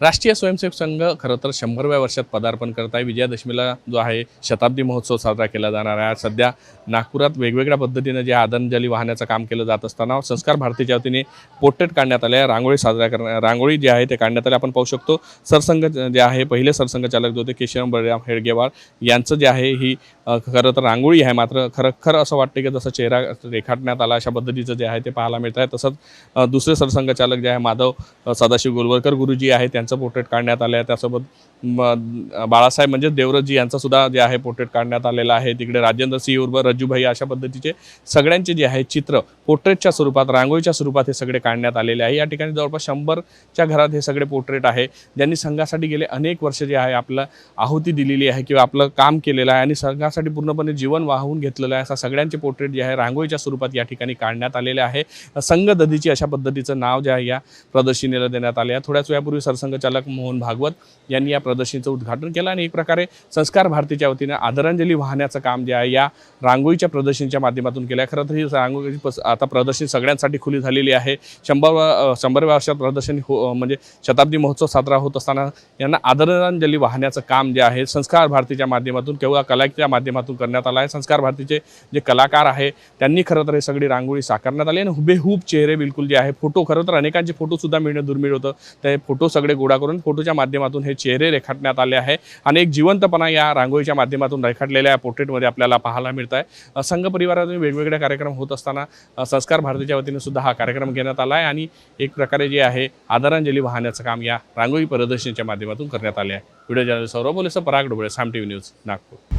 राष्ट्रीय स्वयंसेवक संघ खरं तर शंभरव्या वर्षात पदार्पण करत आहे. विजयादशमीला जो आहे शताब्दी महोत्सव साजरा केला जाणार आहे. सध्या नागपुरात वेगवेगळ्या पद्धतीनं जे आदरांजली वाहण्याचं काम केलं जात असताना संस्कार भारतीच्या वतीने पोर्ट्रेट काढण्यात आले. आहे रांगोळी साजरा करण्या रांगोळी जी आहे ते काढण्यात आले. आपण पाहू शकतो सरसंघ जे आहे पहिले सरसंघचालक जो होते केशव बळराम हेडगेवार यांचं जे आहे ही खरं तर रांगोळी आहे मात्र खरं खरं असं वाटतं की जसं चेहरा रेखाटण्यात आला अशा पद्धतीचं जे आहे ते पाहायला मिळत आहे. तसंच दुसरे सरसंघचालक जे आहे माधव सदाशिव गोलवरकर गुरुजी आहे त्यांचं पोर्ट्रेट काढण्यात आलं आहे त्यासोबत बाळासाहेब म्हणजे देवरजी यांचा सुद्धा जे आहे पोर्ट्रेट काढण्यात आलेलं आहे. तिकडे राजेंद्र सिंह उर्फ रज्जूभाई अशा पद्धतीचे सगळ्यांचे जे आहे चित्र पोर्ट्रेटच्या स्वरूपात रांगोळीच्या स्वरूपात हे सगळे काढण्यात आलेले आहे. या ठिकाणी जवळपास शंभरच्या घरात हे सगळे पोर्ट्रेट आहे. ज्यांनी संघासाठी गेले अनेक वर्ष जे आहे आपलं आहुती दिलेली आहे किंवा आपलं काम केलेलं आहे आणि संघासाठी पूर्णपणे जीवन वाहून घेतलेलं आहे. असा सगळ्यांचे पोर्ट्रेट जे आहे रांगोळीच्या स्वरूपात या ठिकाणी काढण्यात आलेले आहे. संघ दधीची अशा पद्धतीचं नाव जे आहे या प्रदर्शनीला देण्यात आले आहे. थोड्याच वेळापूर्वी सरसंघचालक मोहन भागवत यांनी या प्रदर्शनीचं उद्घाटन केलं आणि एक प्रकारे संस्कार भारतीच्या वतीने आदरांजली वाहण्याचं काम जे आहे या रांगोळीच्या प्रदर्शनीच्या माध्यमातून केलं आहे. खरं तर ही रांगोळी आता प्रदर्शनी सगळ्यांसाठी खुली झालेली आहे. शंभर शंभरव्या वर्षात प्रदर्शनी हो म्हणजे शताब्दी महोत्सव साजरा होत असताना यांना आदरांजली वाहण्याचं काम जे आहे संस्कार भारतीच्या माध्यमातून किंवा कलाच्या माध्यमातून करण्यात आलं आहे. संस्कार भारतीचे जे कलाकार आहे त्यांनी खरं तर हे सगळी रांगोळी साकारण्यात आली आणि हुबेहूब चेहरे बिलकुल जे आहे फोटो खरं तर अनेकांचे फोटोसुद्धा मिळणं दुर्मिळ होतं. ते फोटो सगळे गोळा करून फोटोच्या माध्यमातून हे चेहरे रेखाटण्यात आले आहे. आणि एक जिवंतपणा या रांगोळीच्या माध्यमातून रेखाटलेल्या या पोर्ट्रेटमध्ये आपल्याला पाहायला मिळत आहे संघ परिवारातून वेगवेगळे कार्यक्रम होत असताना संस्कार भारतीच्या वतीने सुद्धा हा कार्यक्रम घेण्यात आला आहे आणि एक प्रकारे जे आहे आदरांजली वाहण्याचं काम या रांगोळी प्रदर्शनीच्या माध्यमातून करण्यात आले आहे. Video journalist Saurabh बोलेसं Parag Dobale Saam T news Nagpur.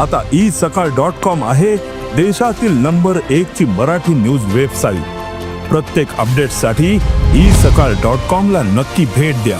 आता ई सकाळ डॉट कॉम आहे देशातील नंबर एक ची मराठी न्यूज वेबसाईट. प्रत्येक अपडेटसाठी ई सकाळ डॉट कॉम ला नक्की भेट द्या.